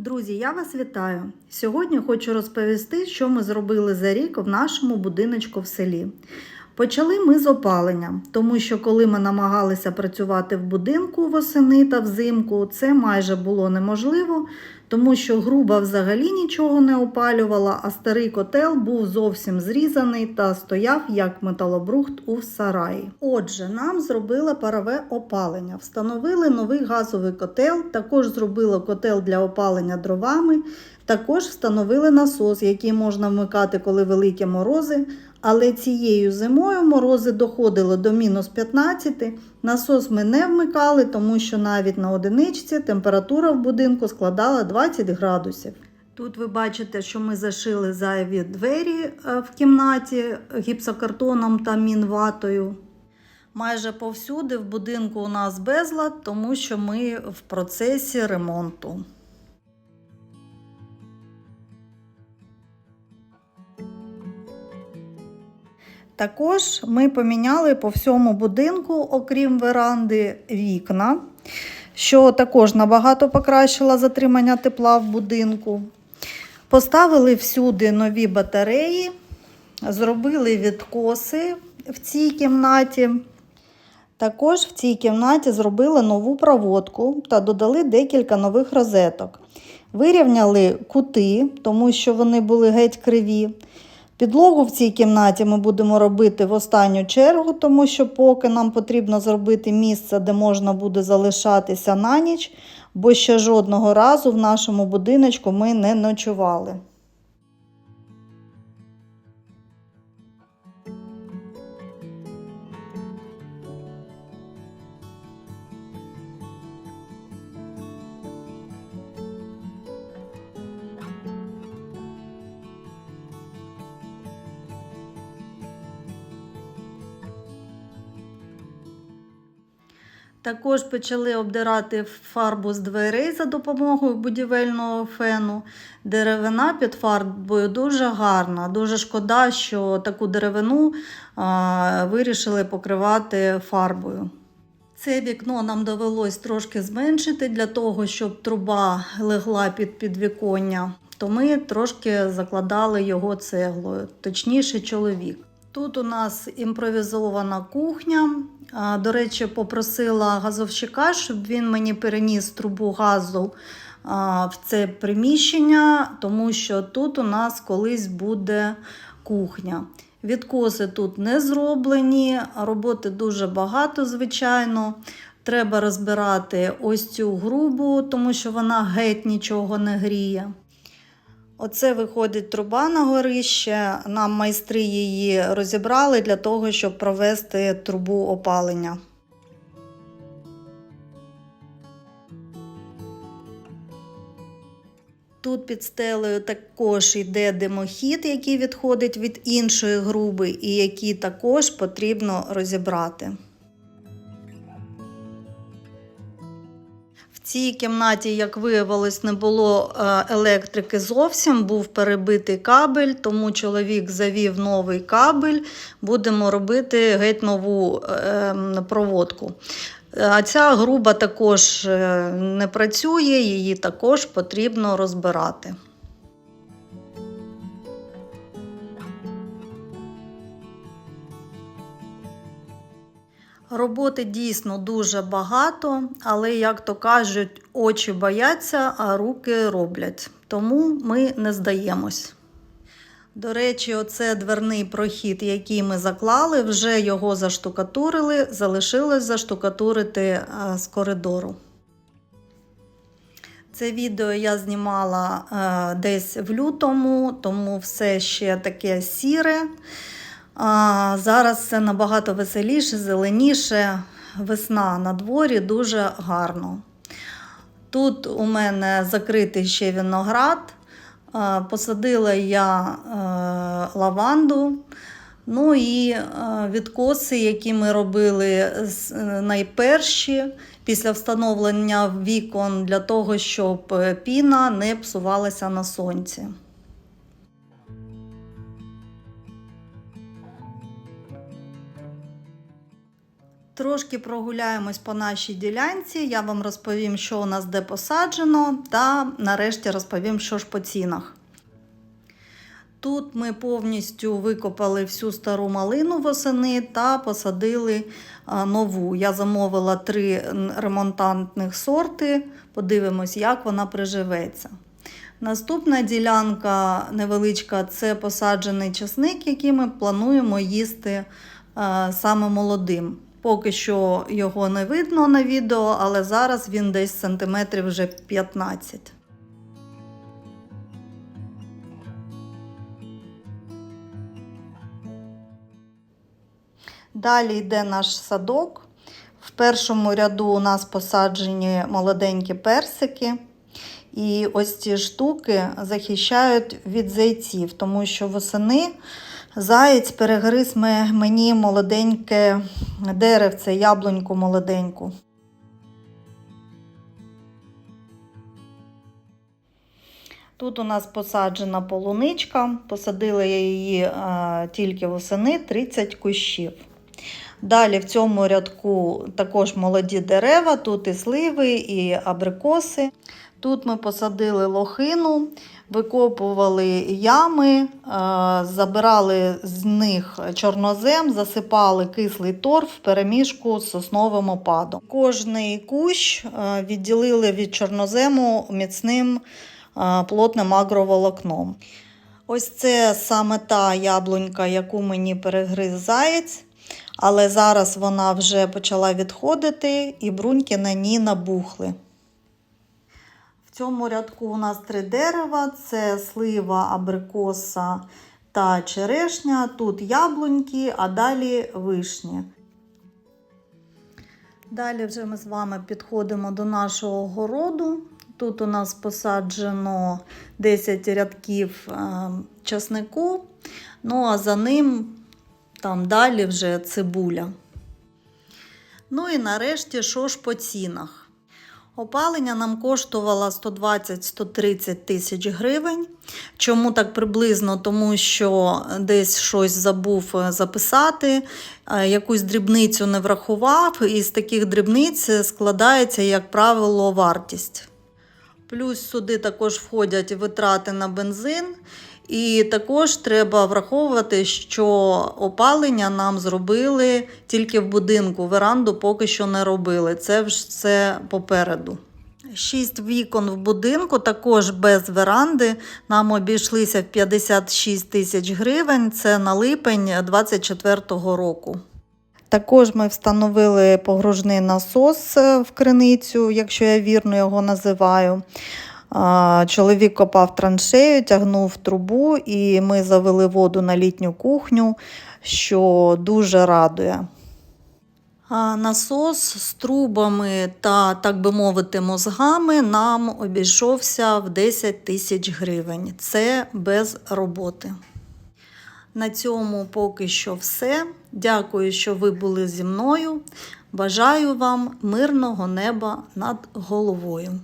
Друзі, я вас вітаю! Сьогодні хочу розповісти, що ми зробили за рік в нашому будиночку в селі. Почали ми з опалення, тому що коли ми намагалися працювати в будинку восени та взимку, це майже було неможливо, тому що груба взагалі нічого не опалювала, а старий котел був зовсім зрізаний та стояв як металобрухт у сараї. Отже, нам зробили парове опалення, встановили новий газовий котел, також зробили котел для опалення дровами, також встановили насос, який можна вмикати, коли великі морози. Але цією зимою морози доходили до мінус 15. Насос ми не вмикали, тому що навіть на одиничці температура в будинку складала 20 градусів. Тут ви бачите, що ми зашили зайві двері е, в кімнаті гіпсокартоном та мінватою. Майже повсюди в будинку у нас безлад, тому що ми в процесі ремонту. Також ми поміняли по всьому будинку, окрім веранди, вікна, що також набагато покращило затримання тепла в будинку. Поставили всюди нові батареї, зробили відкоси в цій кімнаті. Також в цій кімнаті зробили нову проводку та додали декілька нових розеток. Вирівняли кути, тому що вони були геть криві. Підлогу в цій кімнаті ми будемо робити в останню чергу, тому що поки нам потрібно зробити місце, де можна буде залишатися на ніч, бо ще жодного разу в нашому будиночку ми не ночували. Також почали обдирати фарбу з дверей за допомогою будівельного фену. Деревина під фарбою дуже гарна. Дуже шкода, що таку деревину а, вирішили покривати фарбою. Це вікно нам довелось трошки зменшити для того, щоб труба легла під підвіконня, то ми трошки закладали його цеглою, точніше, чоловік. Тут у нас імпровізована кухня. До речі, попросила газовщика, щоб він мені переніс трубу газу в це приміщення, тому що тут у нас колись буде кухня. Відкоси тут не зроблені, роботи дуже багато, звичайно. Треба розбирати ось цю грубу, тому що вона геть нічого не гріє. Оце виходить труба на горище. Нам майстри її розібрали для того, щоб провести трубу опалення. Тут під стелею також йде димохід, який відходить від іншої груби, і який також потрібно розібрати. Цій кімнаті, як виявилось, не було е, електрики зовсім, був перебитий кабель, тому чоловік завів новий кабель, будемо робити геть нову е, проводку. А ця груба також е, не працює, її також потрібно розбирати. Роботи дійсно дуже багато, але, як то кажуть, очі бояться, а руки роблять. Тому ми не здаємось. До речі, оце дверний прохід, який ми заклали, вже його заштукатурили, залишилось заштукатурити з коридору. Це відео я знімала е, десь в лютому, тому все ще таке сіре. А Зараз все набагато веселіше, зеленіше, весна на дворі дуже гарно. Тут у мене закритий ще виноград. Посадила я лаванду. Ну і відкоси, які ми робили найперші після встановлення вікон для того, щоб піна не псувалася на сонці. Трошки прогуляємось по нашій ділянці. Я вам розповім, що у нас де посаджено, та нарешті розповім, що ж по цінах. Тут ми повністю викопали всю стару малину восени та посадили нову. Я замовила три ремонтантних сорти. Подивимось, як вона приживеться. Наступна ділянка невеличка це посаджений часник, який ми плануємо їсти саме молодим. Поки що його не видно на відео, але зараз він десь сантиметрів вже 15. Далі йде наш садок. В першому ряду у нас посаджені молоденькі персики. І ось ці штуки захищають від зайців, тому що восени заєць перегризме мені молоденьке деревце, яблуньку молоденьку. Тут у нас посаджена полуничка, посадила я її е, тільки восени 30 кущів. Далі в цьому рядку також молоді дерева, тут і сливи, і абрикоси. Тут ми посадили лохину, викопували ями, е, забирали з них чорнозем, засипали кислий торф в переміжку з сосновим опадом. Кожний кущ е, відділили від чорнозему міцним е, плотним агроволокном. Ось це саме та яблунька, яку мені перегриз заєць. Але зараз вона вже почала відходити, і бруньки на ній набухли. В цьому рядку у нас три дерева: це слива, абрикоса та черешня. Тут яблуньки, а далі вишні. Далі вже ми з вами підходимо до нашого городу. Тут у нас посаджено 10 рядків е, часнику, ну а за ним там далі вже цибуля. Ну і нарешті, що ж по цінах? Опалення нам коштувало 120-130 тисяч гривень. Чому так приблизно? Тому що десь щось забув е, записати, е, якусь дрібницю не врахував, і з таких дрібниць складається, як правило, вартість. Плюс сюди також входять витрати на бензин. І також треба враховувати, що опалення нам зробили тільки в будинку. Веранду поки що не робили. Це все попереду. Шість вікон в будинку, також без веранди. Нам обійшлися в 56 тисяч гривень. Це на липень 2024 року. Також ми встановили погружний насос в криницю, якщо я вірно його називаю. Чоловік копав траншею, тягнув трубу, і ми завели воду на літню кухню, що дуже радує. А Насос з трубами та, так би мовити, мозгами нам обійшовся в 10 тисяч гривень. Це без роботи. На цьому поки що все. Дякую, що ви були зі мною. Бажаю вам мирного неба над головою.